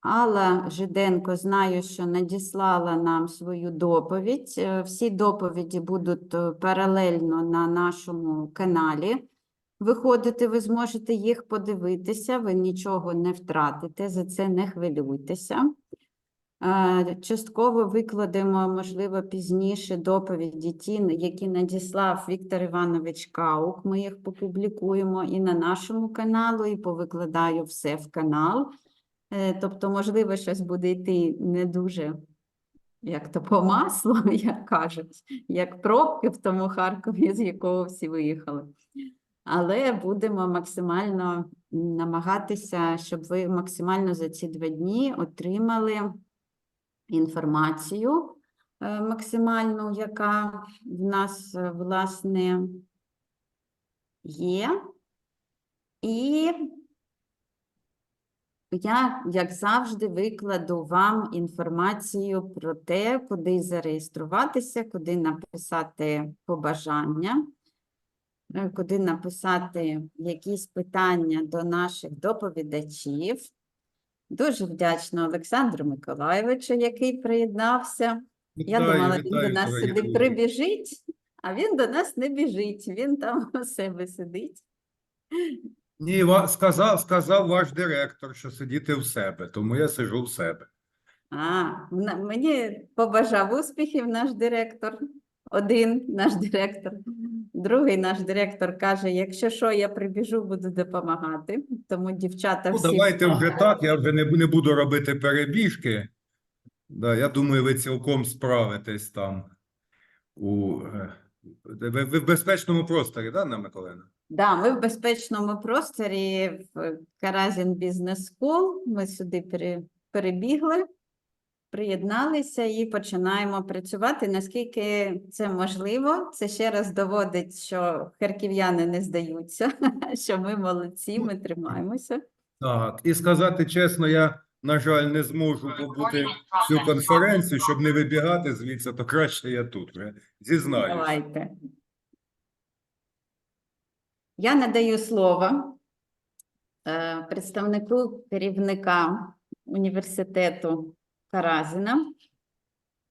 Алла Жиденко, знаю, що надіслала нам свою доповідь. Е, Всі доповіді будуть е, паралельно на нашому каналі виходити. Ви зможете їх подивитися, ви нічого не втратите, за це не хвилюйтеся. Е, Частково викладемо, можливо, пізніше доповіді ті, які надіслав Віктор Іванович Каук. Ми їх попублікуємо і на нашому каналу, і повикладаю все в канал. Е, Тобто, можливо, щось буде йти не дуже, як то по маслу, як кажуть, як пробки в тому Харкові, з якого всі виїхали. Але будемо максимально намагатися, щоб ви максимально за ці два дні отримали інформацію е, максимальну, яка в нас, е, власне, є. І я, як завжди, викладу вам інформацію про те, куди зареєструватися, куди написати побажання, е, куди написати якісь питання до наших доповідачів. Дуже вдячна Олександру Миколайовичу, який приєднався. Я Вітаю, думала, він до нас сюди прибіжить, а він до нас не біжить, він там у себе сидить. Ні, сказав, сказав ваш директор, що сидіти в себе, тому я сиджу в себе. А, мені побажав успіхів наш директор. Один наш директор. Другий наш директор каже: якщо що, я прибіжу, буду допомагати. Тому дівчата Ну, давайте вже так, я вже не, не буду робити перебіжки. Да, я думаю, ви цілком справитесь там. У, е, ви, ви в безпечному просторі, да, Анна Миколаївна? Да, ми в безпечному просторі в Каразін Бізнес Скул. Ми сюди перебігли, приєдналися і починаємо працювати. Наскільки це можливо, це ще раз доводить, що харків'яни не здаються, що ми молодці, ми тримаємося. Так, і сказати чесно, я, на жаль, не зможу побути всю конференцію, щоб не вибігати звідси, то краще я тут вже зізнаюсь. Давайте. Я надаю слово е, представнику керівника університету Каразіна,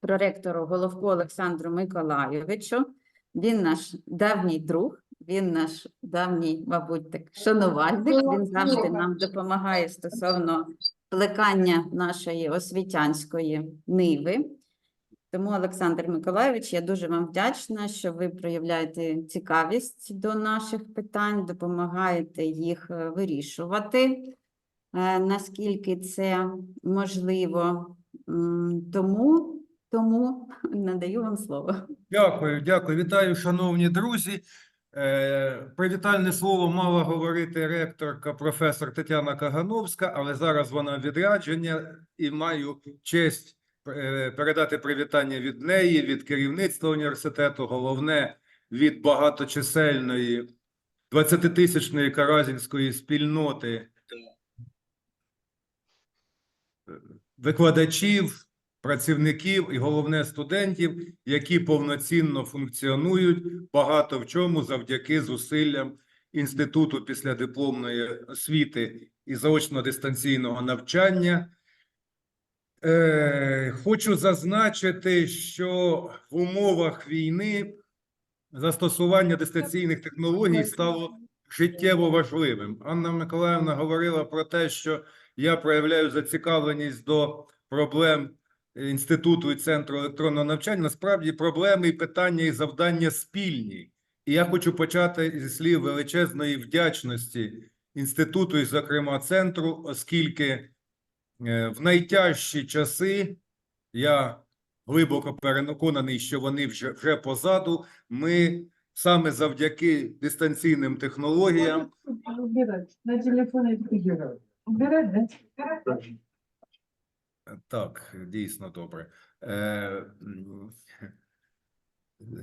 проректору Головку Олександру Миколайовичу. Він наш давній друг, він наш давній, мабуть, так, шанувальник. Він завжди нам допомагає стосовно плекання нашої освітянської ниви. Тому, Олександр Миколайович, я дуже вам вдячна, що ви проявляєте цікавість до наших питань, допомагаєте їх е, вирішувати, е, наскільки це можливо. Тому, тому надаю вам слово. Дякую, дякую. Вітаю, шановні друзі. Е, Привітальне слово мала говорити ректорка професор Тетяна Кагановська, але зараз вона відрядження і маю честь передати привітання від неї, від керівництва університету, головне від багаточисельної 20-тисячної каразінської спільноти е, викладачів, працівників і головне студентів, які повноцінно функціонують багато в чому завдяки зусиллям Інституту післядипломної освіти і заочно-дистанційного навчання. Е, хочу зазначити, що в умовах війни застосування дистанційних технологій стало життєво важливим. Анна Миколаївна говорила про те, що я проявляю зацікавленість до проблем інституту і центру електронного навчання. Насправді проблеми і питання і завдання спільні. І я хочу почати зі слів величезної вдячності інституту і, зокрема, центру, оскільки в найтяжчі часи я глибоко переконаний, що вони вже, вже позаду. Ми саме завдяки дистанційним технологіям. На. Убирать. Так, дійсно добре. Е,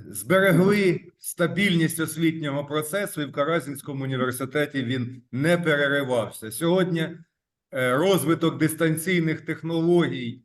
Зберегли стабільність освітнього процесу, і в Каразінському університеті він не переривався. Сьогодні е, розвиток дистанційних технологій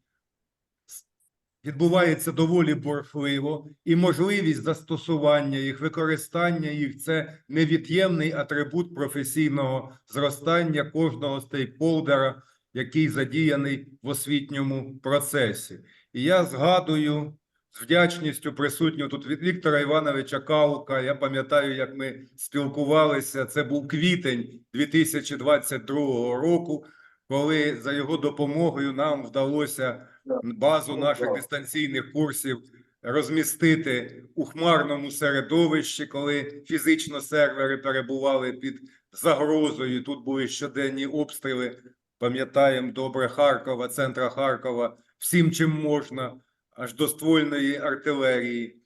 відбувається доволі борхливо, і можливість застосування їх, використання їх це невід'ємний атрибут професійного зростання кожного стейкхолдера який задіяний в освітньому процесі. І я згадую з вдячністю присутнього тут від Віктора Івановича Каука. Я пам'ятаю, як ми спілкувалися. Це був квітень 2022 року, коли за його допомогою нам вдалося базу наших дистанційних курсів розмістити у хмарному середовищі, коли фізично сервери перебували під загрозою. Тут були щоденні обстріли. Пам'ятаємо добре Харкова, центра Харкова, всім чим можна, аж до ствольної артилерії.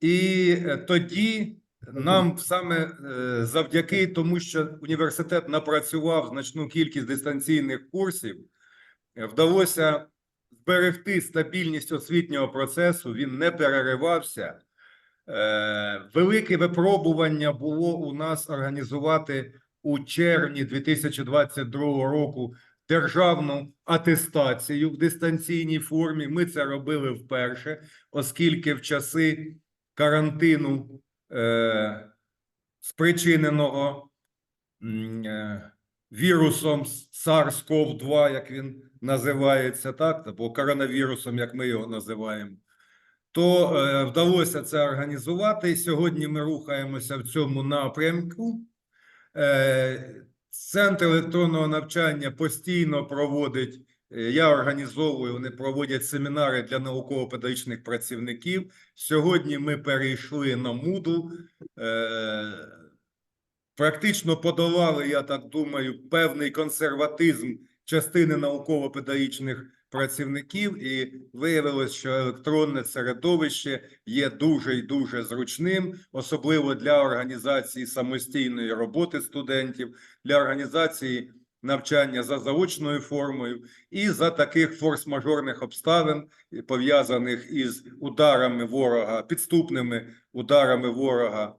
І е, тоді нам саме е, завдяки тому, що університет напрацював значну кількість дистанційних курсів, е, вдалося зберегти стабільність освітнього процесу, він не переривався. Е, Велике випробування було у нас організувати у червні 2022 року державну атестацію в дистанційній формі. Ми це робили вперше, оскільки в часи карантину, е, спричиненого е, вірусом SARS-CoV-2, як він називається, так, або коронавірусом, як ми його називаємо, то е, вдалося це організувати. Сьогодні ми рухаємося в цьому напрямку. Центр електронного навчання постійно проводить, я організовую, вони проводять семінари для науково-педагогічних працівників. Сьогодні ми перейшли на Moodle. Е, Практично подолали, я так думаю, певний консерватизм частини науково-педагогічних працівників, і виявилось, що електронне середовище є дуже і дуже зручним, особливо для організації самостійної роботи студентів, для організації навчання за заочною формою і за таких форс-мажорних обставин, пов'язаних із ударами ворога, підступними ударами ворога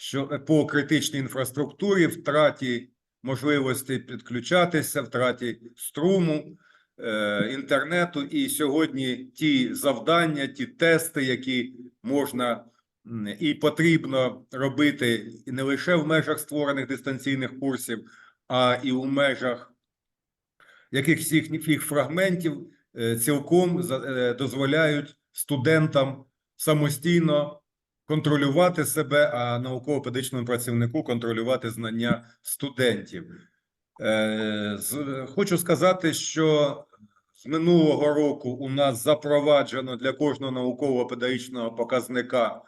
що е, по критичній інфраструктурі, втраті можливості підключатися, втраті струму, е, інтернету. І сьогодні ті завдання, ті тести, які можна і потрібно робити не лише в межах створених дистанційних курсів, а і у межах якихось їхніх фрагментів, е, цілком е, дозволяють студентам самостійно контролювати себе, а науково-педагогічному працівнику контролювати знання студентів. Е, Хочу сказати, що з минулого року у нас запроваджено для кожного науково-педагогічного показника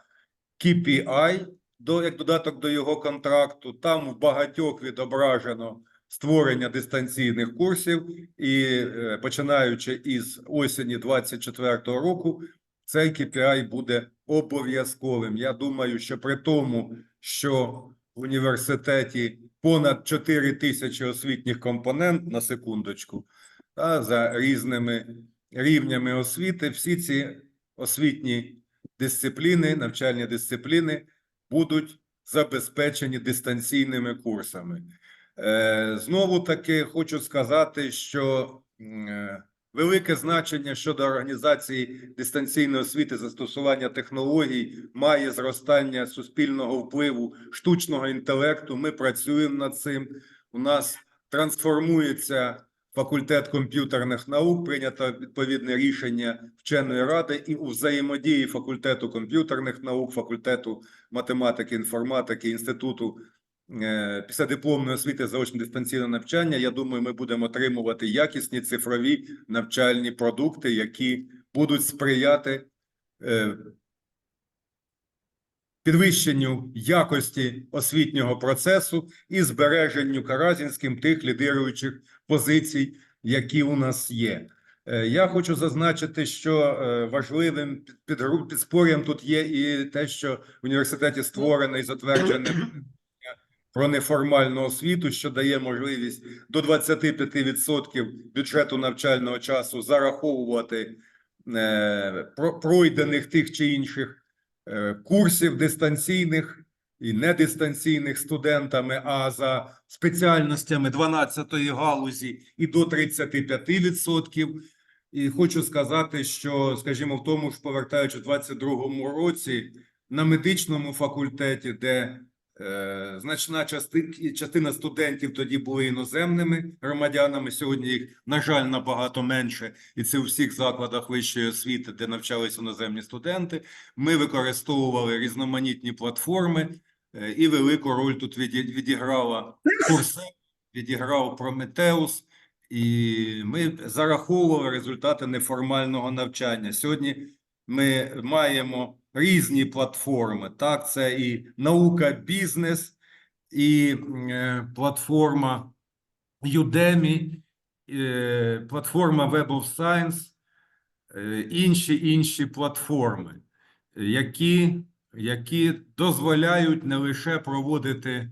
KPI, до, як додаток до його контракту. Там в багатьох відображено створення дистанційних курсів, і е, починаючи із осені 2024 року, цей KPI буде обов'язковим. Я думаю, що при тому, що в університеті понад 4 тисячі освітніх компонент на секундочку, та за різними рівнями освіти, всі ці освітні дисципліни, навчальні дисципліни будуть забезпечені дистанційними курсами. Е, Знову таки хочу сказати, що е, велике значення щодо організації дистанційної освіти застосування технологій має зростання суспільного впливу штучного інтелекту. Ми працюємо над цим. У нас трансформується факультет комп'ютерних наук, прийнято відповідне рішення вченої ради і у взаємодії факультету комп'ютерних наук, факультету математики, інформатики, інституту е, післядипломної освіти заочно дистанційне навчання. Я думаю, ми будемо отримувати якісні цифрові навчальні продукти, які будуть сприяти е, підвищенню якості освітнього процесу і збереженню Каразінським тих лідируючих позицій, які у нас є. Е, Я хочу зазначити, що е, важливим під, під, гру- під спорям тут є і те, що в університеті створене і затверджене про неформальну освіту, що дає можливість до 25% бюджету навчального часу зараховувати е, пройдених тих чи інших курсів дистанційних і недистанційних студентами, а за спеціальностями 12-ї галузі і до 35%. І хочу сказати, що, скажімо, в тому ж повертаючи в 22-му році на медичному факультеті, де Е, Значна части- частина студентів тоді були іноземними громадянами. Сьогодні їх, на жаль, набагато менше, і це у всіх закладах вищої освіти, де навчались іноземні студенти. Ми використовували різноманітні платформи, е, і велику роль тут відіграла Курсер, відіграв Прометеус, і ми зараховували результати неформального навчання. Сьогодні ми маємо різні платформи. Так, це і наука, бізнес, і е, платформа Udemy, е, платформа Web of Science, е, інші інші платформи, які, які дозволяють не лише проводити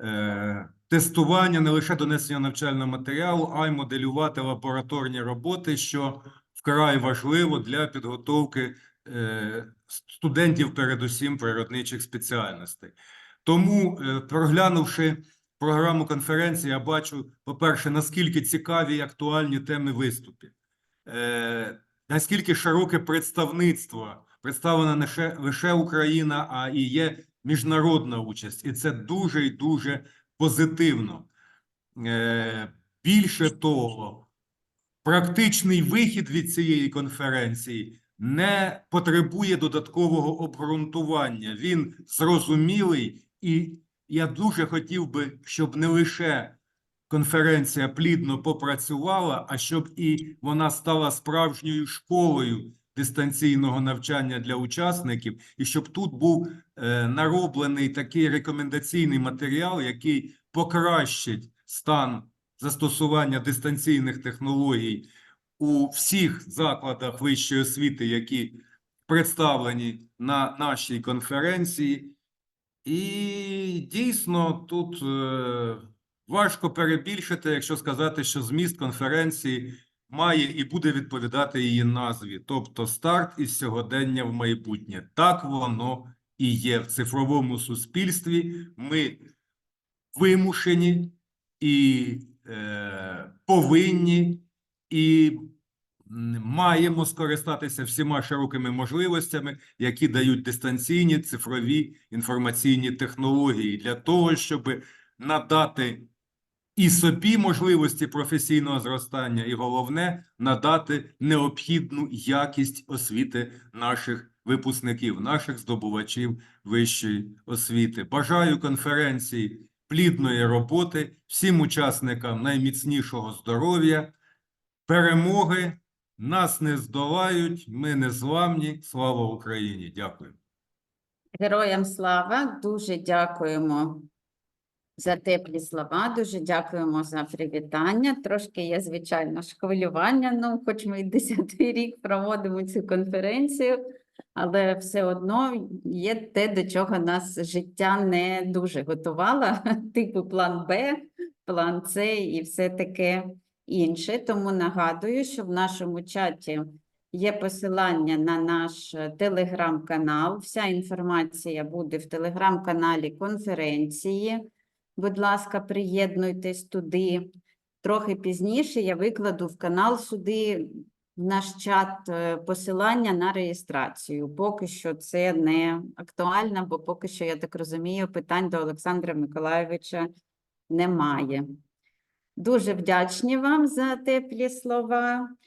е, тестування, не лише донесення навчального матеріалу, а й моделювати лабораторні роботи, що вкрай важливо для підготовки студентів, передусім природничих спеціальностей. Тому, е, проглянувши програму конференції, я бачу, по-перше, наскільки цікаві і актуальні теми виступів, е, наскільки широке представництво, представлена не лише Україна, а і є міжнародна участь, і це дуже і дуже позитивно. Е, Більше того, практичний вихід від цієї конференції не потребує додаткового обґрунтування. Він зрозумілий, і я дуже хотів би, щоб не лише конференція плідно попрацювала, а щоб і вона стала справжньою школою дистанційного навчання для учасників, і щоб тут був е, нароблений такий рекомендаційний матеріал, який покращить стан застосування дистанційних технологій у всіх закладах вищої освіти, які представлені на нашій конференції. І дійсно тут е, важко перебільшити, якщо сказати, що зміст конференції має і буде відповідати її назві, тобто старт із сьогодення в майбутнє. Так воно і є в цифровому суспільстві. Ми вимушені і е, повинні і маємо скористатися всіма широкими можливостями, які дають дистанційні цифрові інформаційні технології для того, щоб надати і собі можливості професійного зростання, і головне надати необхідну якість освіти наших випускників, наших здобувачів вищої освіти. Бажаю конференції плідної роботи, всім учасникам найміцнішого здоров'я, перемоги. Нас не здолають, ми не зламні. Слава Україні! Дякую. Героям слава, дуже дякуємо за теплі слова, дуже дякуємо за привітання. Трошки є, звичайно, ж хвилювання, ну, хоч ми і 10-й рік проводимо цю конференцію, але все одно є те, до чого нас життя не дуже готувало, типу план Б, план С і все таке інше. Тому нагадую, що в нашому чаті Є посилання на наш телеграм-канал. Вся інформація буде в телеграм-каналі конференції. Будь ласка, приєднуйтесь туди. Трохи пізніше я викладу в канал сюди в наш чат е, посилання на реєстрацію. Поки що це не актуально, бо поки що, я так розумію, питань до Олександра Миколайовича немає. Дуже вдячні вам за теплі слова.